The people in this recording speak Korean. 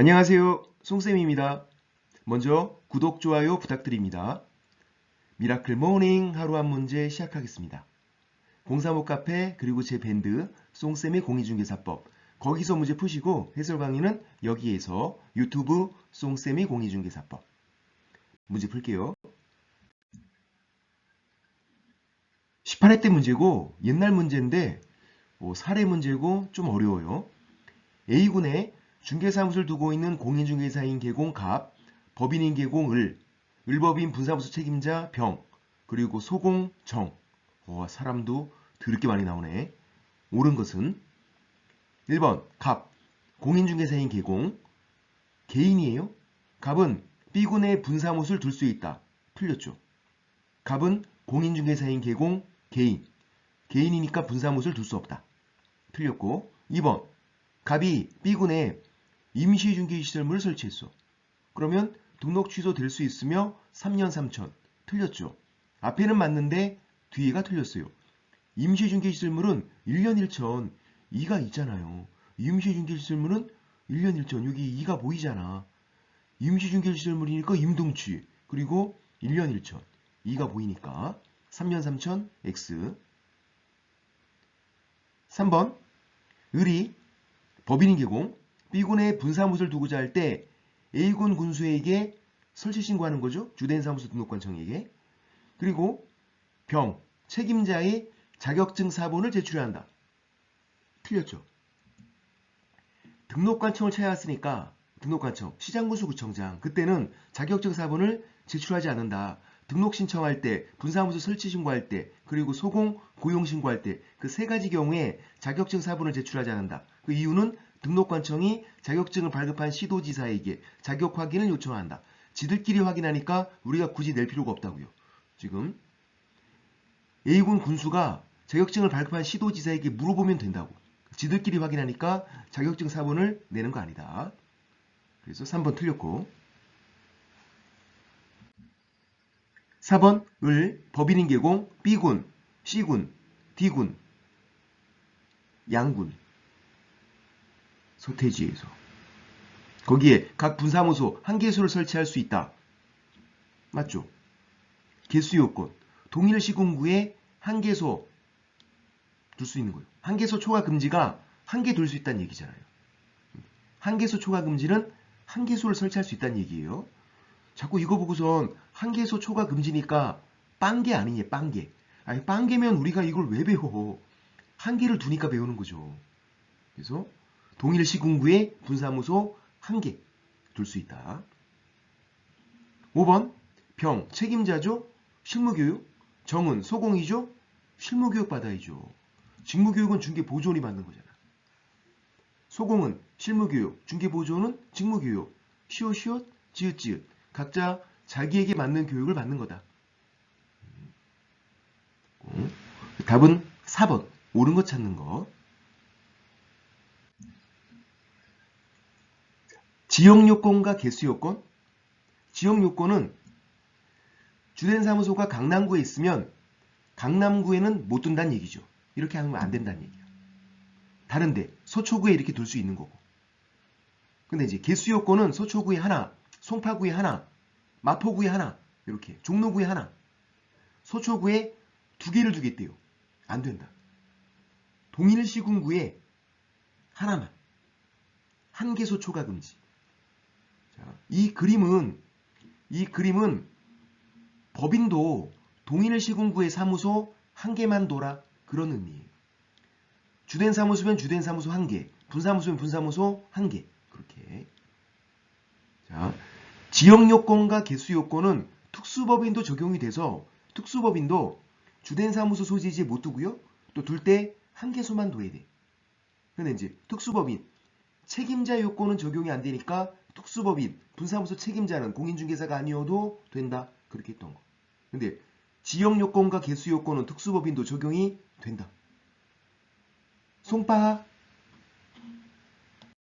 안녕하세요. 송쌤입니다. 먼저 구독, 좋아요 부탁드립니다. 미라클 모닝 하루 한 문제 시작하겠습니다. 035 카페 그리고 제 밴드 송쌤의 공인중개사법 거기서 문제 푸시고 해설 강의는 여기에서 유튜브 송쌤의 공인중개사법 문제 풀게요. 18회 때 문제고 옛날 문제인데 뭐 사례 문제고 좀 어려워요. A군에 중개사무소를 두고 있는 공인중개사인 개공 갑, 법인인 개공 을, 을법인 분사무소 책임자 병, 그리고 소공 정. 와, 사람도 더럽게 많이 나오네. 옳은 것은 1번 갑, 공인중개사인 개공, 개인이에요. 갑은 B군에 분사무소를 둘 수 있다. 틀렸죠. 갑은 공인중개사인 개공, 개인. 개인이니까 분사무소를 둘 수 없다. 틀렸고 2번 갑이 B군에 임시중개 시설물을 설치했어. 그러면 등록 취소될 수 있으며 3년 3천. 틀렸죠. 앞에는 맞는데 뒤에가 틀렸어요. 임시중개 시설물은 1년 1천. 2가 있잖아요. 임시중개 시설물은 1년 1천. 여기 2가 보이잖아. 임시중개 시설물이니까 임동취. 그리고 1년 1천. 2가 보이니까 3년 3천 X. 3번 을이 법인인 개공 B군에 분사무소를 두고자 할 때 A군 군수에게 설치 신고하는 거죠. 주된 사무소 등록관청에게. 그리고 병 책임자의 자격증 사본을 제출해야 한다. 틀렸죠. 등록관청을 찾아왔으니까 등록관청 시장군수구청장 그때는 자격증 사본을 제출하지 않는다. 등록 신청할 때, 분사무소 설치 신고할 때, 그리고 소공 고용 신고할 때 그 세 가지 경우에 자격증 사본을 제출하지 않는다. 그 이유는 등록관청이 자격증을 발급한 시도지사에게 자격 확인을 요청한다. 지들끼리 확인하니까 우리가 굳이 낼 필요가 없다고요. 지금 A군 군수가 자격증을 발급한 시도지사에게 물어보면 된다고. 지들끼리 확인하니까 자격증 사본을 내는 거 아니다. 그래서 3번 틀렸고 4번 을 법인인 개공 B군, C군, D군, 양군 서태지에서 거기에 각 분사무소 한 개소를 설치할 수 있다. 맞죠? 개수 요건 동일 시군구에 한 개소 둘 수 있는 거예요. 한 개소 초과 금지가 한 개 둘 수 있다는 얘기잖아요. 한 개소 초과 금지는 한 개소를 설치할 수 있다는 얘기예요. 자꾸 이거 보고선 한 개소 초과 금지니까 빵개 아니냐 빵개. 아니 빵개면 우리가 이걸 왜 배워? 한 개를 두니까 배우는 거죠. 그래서 동일 시 군구에 분사무소 한 개 둘 수 있다. 5번 병 책임자죠. 실무교육 정은 소공이죠. 실무교육 받아야죠. 직무교육은 중개보조원이 받는 거잖아. 소공은 실무교육, 중개보조원은 직무교육. 시옷시옷, 지읒지읒 각자 자기에게 맞는 교육을 받는 거다. 음. 답은 4번. 옳은 거 찾는 거. 지역 요건과 개수 요건. 지역 요건은 주된 사무소가 강남구에 있으면 강남구에는 못 둔다는 얘기죠. 이렇게 하면 안 된다는 얘기야. 다른데 서초구에 이렇게 둘 수 있는 거고. 근데 이제 개수 요건은 서초구에 하나, 송파구에 하나, 마포구에 하나, 이렇게 종로구에 하나, 서초구에 두 개를 두겠대요. 안 된다. 동일시군구에 하나만, 한 개 소 초과 금지. 자, 이 그림은 이 그림은 법인도 동일 시군구의 사무소 한 개만 돌아 그런 의미예요. 주된 사무소면 주된 사무소 한 개, 분사무소면 분사무소 한 개. 그렇게. 자, 지역 요건과 개수 요건은 특수법인도 적용이 돼서 특수법인도 주된 사무소 소지지에 못 두고요. 또 둘 때 한 개소만 둬야 돼. 근데 이제 특수법인 책임자 요건은 적용이 안 되니까 특수법인 분사무소 책임자는 공인중개사가 아니어도 된다. 그렇게 했던 거. 근데 지역 요건과 개수 요건은 특수법인도 적용이 된다. 송파